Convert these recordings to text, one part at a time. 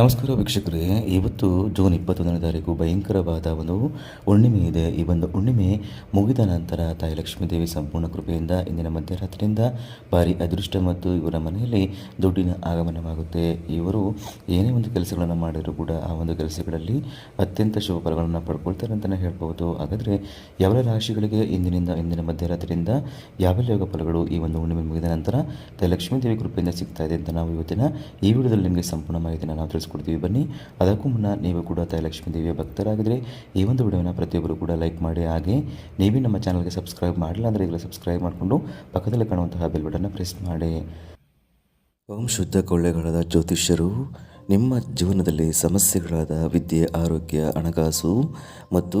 ನಮಸ್ಕಾರ ವೀಕ್ಷಕರೇ. ಇವತ್ತು ಜೂನ್ ಇಪ್ಪತ್ತೊಂದನೇ ತಾರೀಕು ಭಯಂಕರವಾದ ಒಂದು ಹುಣ್ಣಿಮೆ ಇದೆ. ಈ ಒಂದು ಹುಣ್ಣಿಮೆ ಮುಗಿದ ನಂತರ ತಾಯಿ ಲಕ್ಷ್ಮೀ ದೇವಿ ಸಂಪೂರ್ಣ ಕೃಪೆಯಿಂದ ಇಂದಿನ ಮಧ್ಯರಾತ್ರಿಯಿಂದ ಭಾರಿ ಅದೃಷ್ಟ ಮತ್ತು ಇವರ ಮನೆಯಲ್ಲಿ ದುಡ್ಡಿನ ಆಗಮನವಾಗುತ್ತೆ. ಇವರು ಏನೇ ಒಂದು ಕೆಲಸಗಳನ್ನು ಮಾಡಿದರೂ ಕೂಡ ಆ ಒಂದು ಕೆಲಸಗಳಲ್ಲಿ ಅತ್ಯಂತ ಶುಭ ಫಲಗಳನ್ನು ಪಡ್ಕೊಳ್ತಾರೆ ಅಂತಲೇ ಹೇಳ್ಬೋದು. ಹಾಗಾದರೆ ಯಾವ ರಾಶಿಗಳಿಗೆ ಇಂದಿನಿಂದ, ಇಂದಿನ ಮಧ್ಯರಾತ್ರಿಯಿಂದ ಯಾವೆಲ್ಲ ಯೋಗ ಫಲಗಳು ಈ ಒಂದು ಹುಣ್ಣಿಮೆ ಮುಗಿದ ನಂತರ ತಾಯಿ ಲಕ್ಷ್ಮೀದೇವಿ ಕೃಪೆಯಿಂದ ಸಿಗ್ತಾ ಇದೆ ಅಂತ ನಾವು ಇವತ್ತಿನ ಈ ವಿಡಿಯೋದಲ್ಲಿ ನಿಮಗೆ ಸಂಪೂರ್ಣ ಮಾಹಿತಿಯನ್ನು ನಾವು ತಿಳಿಸ್ಕೊಡ್ತೀವಿ. ಬನ್ನಿ, ಅದಕ್ಕೂ ಮುನ್ನ ನೀವು ಕೂಡ ತಾಯಿ ದೇವಿಯ ಭಕ್ತರಾಗಿದ್ದರೆ ಈ ಒಂದು ವಿಡಿಯೋನ ಪ್ರತಿಯೊಬ್ಬರು ಕೂಡ ಲೈಕ್ ಮಾಡಿ. ಹಾಗೆ ನೀವೇ ನಮ್ಮ ಚಾನಲ್ಗೆ ಸಬ್ಸ್ಕ್ರೈಬ್ ಮಾಡಿಲ್ಲ ಅಂದರೆ ಈಗಲೇ ಸಬ್ಸ್ಕ್ರೈಬ್ ಮಾಡಿಕೊಂಡು ಪಕ್ಕದಲ್ಲಿ ಕಾಣುವಂತಹ ಬೆಲ್ ಬಟನ್ನ ಪ್ರೆಸ್ ಮಾಡಿ. ಓಂ ಶುದ್ಧ ಕೊಳ್ಳೆಗಳಾದ ಜ್ಯೋತಿಷ್ಯರು, ನಿಮ್ಮ ಜೀವನದಲ್ಲಿ ಸಮಸ್ಯೆಗಳಾದ ವಿದ್ಯೆ, ಆರೋಗ್ಯ, ಹಣಕಾಸು ಮತ್ತು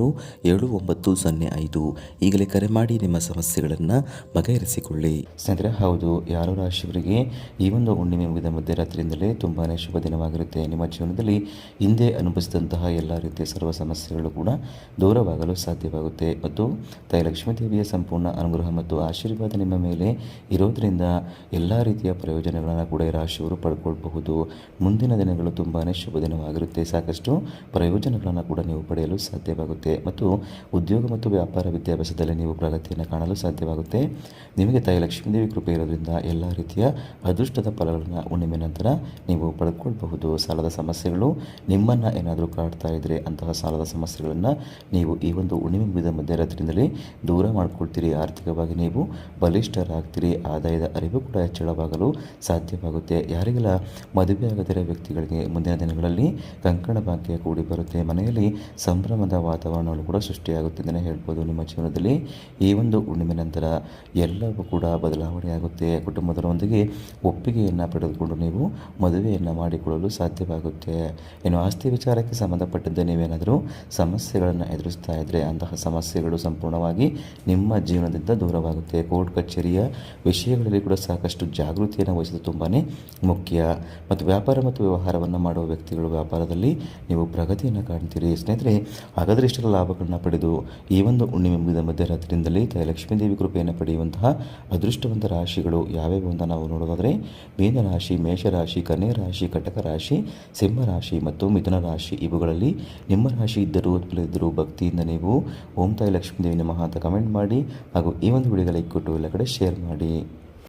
ಆರು ಏಳು ಒಂಬತ್ತು ಸೊನ್ನೆ ಐದು. ಈಗಲೇ ಕರೆ ಮಾಡಿ ನಿಮ್ಮ ಸಮಸ್ಯೆಗಳನ್ನು ಬಗೆಹರಿಸಿಕೊಳ್ಳಿ. ಸ್ನೇಹಿತರೆ, ಹೌದು, ಯಾರೋ ರಾಶಿಯವರಿಗೆ ಈ ಒಂದು ಹುಣ್ಣಿಮೆ ಮುಗಿದ ಮಧ್ಯರಾತ್ರಿಯಿಂದಲೇ ತುಂಬಾ ಶುಭ ದಿನವಾಗಿರುತ್ತೆ. ನಿಮ್ಮ ಜೀವನದಲ್ಲಿ ಹಿಂದೆ ಅನುಭವಿಸಿದಂತಹ ಎಲ್ಲ ರೀತಿಯ ಸರ್ವ ಸಮಸ್ಯೆಗಳು ಕೂಡ ದೂರವಾಗಲು ಸಾಧ್ಯವಾಗುತ್ತೆ. ಮತ್ತು ತಾಯಿ ಲಕ್ಷ್ಮೀ ದೇವಿಯ ಸಂಪೂರ್ಣ ಅನುಗ್ರಹ ಮತ್ತು ಆಶೀರ್ವಾದ ನಿಮ್ಮ ಮೇಲೆ ಇರೋದರಿಂದ ಎಲ್ಲ ರೀತಿಯ ಪ್ರಯೋಜನಗಳನ್ನು ಕೂಡ ಈ ರಾಶಿಯವರು ಪಡ್ಕೊಳ್ಬಹುದು. ಮುಂದಿನ ದಿನಗಳು ತುಂಬಾ ಶುಭ ದಿನವಾಗಿರುತ್ತೆ. ಸಾಕಷ್ಟು ಪ್ರಯೋಜನಗಳನ್ನು ಕೂಡ ನೀವು ಪಡೆಯಲು ಸಾಧ್ಯವಾಗುತ್ತೆ. ಮತ್ತು ಉದ್ಯೋಗ ಮತ್ತು ವ್ಯಾಪಾರ ವಿದ್ಯಾಭ್ಯಾಸದಲ್ಲಿ ನೀವು ಪ್ರಗತಿಯನ್ನು ಕಾಣಲು ಸಾಧ್ಯವಾಗುತ್ತೆ. ನಿಮಗೆ ತಾಯಿ ಲಕ್ಷ್ಮೀದೇವಿ ಕೃಪೆ ಇರೋದ್ರಿಂದ ಎಲ್ಲ ರೀತಿಯ ಅದೃಷ್ಟದ ಫಲಗಳನ್ನು ಹುಣ್ಣಿಮೆ ನಂತರ ನೀವು ಪಡ್ಕೊಳ್ಬಹುದು. ಸಾಲದ ಸಮಸ್ಯೆಗಳು ನಿಮ್ಮನ್ನು ಏನಾದರೂ ಕಾಡ್ತಾ ಇದ್ದರೆ ಅಂತಹ ಸಾಲದ ಸಮಸ್ಯೆಗಳನ್ನು ನೀವು ಈ ಒಂದು ಹುಣ್ಣಿಮೆ ಮುಗಿದ ಮಧ್ಯರಾತ್ರಿಯಿಂದಲೇ ದೂರ ಮಾಡ್ಕೊಳ್ತೀರಿ. ಆರ್ಥಿಕವಾಗಿ ನೀವು ಬಲಿಷ್ಠರಾಗ್ತೀರಿ. ಆದಾಯದ ಅರಿವು ಕೂಡ ಹೆಚ್ಚಳವಾಗಲು ಸಾಧ್ಯವಾಗುತ್ತೆ. ಯಾರಿಗೆಲ್ಲ ಮದುವೆ ಆಗದಿರೋ ವ್ಯಕ್ತಿಗಳಿಗೆ ಮುಂದಿನ ದಿನಗಳಲ್ಲಿ ಕಂಕಣ ಭಾಗ್ಯ ಕೂಡಿ ಬರುತ್ತೆ. ಮನೆಯಲ್ಲಿ ಸಂಭ್ರಮದ ವಾತಾವರಣಗಳು ಕೂಡ ಸೃಷ್ಟಿಯಾಗುತ್ತೆ ಅಂತಲೇ ಹೇಳ್ಬೋದು ನಿಮ್ಮ ಜೀವನದಲ್ಲಿ. ಈ ಒಂದು ಹುಣ್ಣಿಮೆ ನಂತರ ಎಲ್ಲವೂ ಕೂಡ ಬದಲಾವಣೆಯಾಗುತ್ತೆ. ಕುಟುಂಬದವರೊಂದಿಗೆ ಒಪ್ಪಿಗೆಯನ್ನು ಪಡೆದುಕೊಂಡು ನೀವು ಮದುವೆಯನ್ನು ಮಾಡಿಕೊಳ್ಳಲು ಸಾಧ್ಯವಾಗುತ್ತೆ. ಇನ್ನು ಆಸ್ತಿ ವಿಚಾರಕ್ಕೆ ಸಂಬಂಧಪಟ್ಟಂತೆ ನೀವೇನಾದರೂ ಸಮಸ್ಯೆಗಳನ್ನು ಎದುರಿಸ್ತಾ ಇದ್ದರೆ ಅಂತಹ ಸಮಸ್ಯೆಗಳು ಸಂಪೂರ್ಣವಾಗಿ ನಿಮ್ಮ ಜೀವನದಿಂದ ದೂರವಾಗುತ್ತೆ. ಕೋರ್ಟ್, ಕಚೇರಿಯ ವಿಷಯಗಳಲ್ಲಿ ಕೂಡ ಸಾಕಷ್ಟು ಜಾಗೃತಿಯನ್ನು ವಹಿಸೋದು ತುಂಬಾ ಮುಖ್ಯ. ಮತ್ತು ವ್ಯಾಪಾರ ಮತ್ತು ವ್ಯವಹಾರವನ್ನು ಮಾಡುವ ವ್ಯಕ್ತಿಗಳು ವ್ಯಾಪಾರದಲ್ಲಿ ನೀವು ಪ್ರಗತಿಯನ್ನು ಕಾಣ್ತೀರಿ. ಸ್ನೇಹಿತರೆ ಹಾಗಾದರೆ ಇಷ್ಟೆಲ್ಲ ಲಾಭಗಳನ್ನ ಪಡೆದು ಈ ಒಂದು ಹುಣ್ಣಿಮೆ ಮುಗಿದ ಮಧ್ಯರಾತ್ರಿಯಿಂದಲೇ ತಾಯಿ ಲಕ್ಷ್ಮೀದೇವಿ ಕೃಪೆಯನ್ನು ಪಡೆಯುವಂತಹ ಅದೃಷ್ಟವಂತ ರಾಶಿಗಳು ಯಾವ್ಯಾವು ಅಂತ ನಾವು ನೋಡೋದಾದರೆ ಮೀನರಾಶಿ ಮೇಷರಾಶಿ ಕನ್ಯಾ ರಾಶಿ, ಕಟಕ ರಾಶಿ, ಸಿಂಹ ರಾಶಿ ಮತ್ತು ಮಿಥುನ ರಾಶಿ ಇವುಗಳಲ್ಲಿ ನಿಮ್ಮ ರಾಶಿ ಇದ್ದರೂ ಇದ್ದರೂ ಭಕ್ತಿಯಿಂದ ನೀವು ಓಂ ತಾಯಿ ಲಕ್ಷ್ಮೀದೇವಿ ನಮಃ ಅಂತ ಕಮೆಂಟ್ ಮಾಡಿ ಹಾಗೂ ಈ ಒಂದು ವಿಡಿಯೋಗೆ ಲೈಕ್ ಕೊಟ್ಟು ಎಲ್ಲ ಕಡೆ ಶೇರ್ ಮಾಡಿ.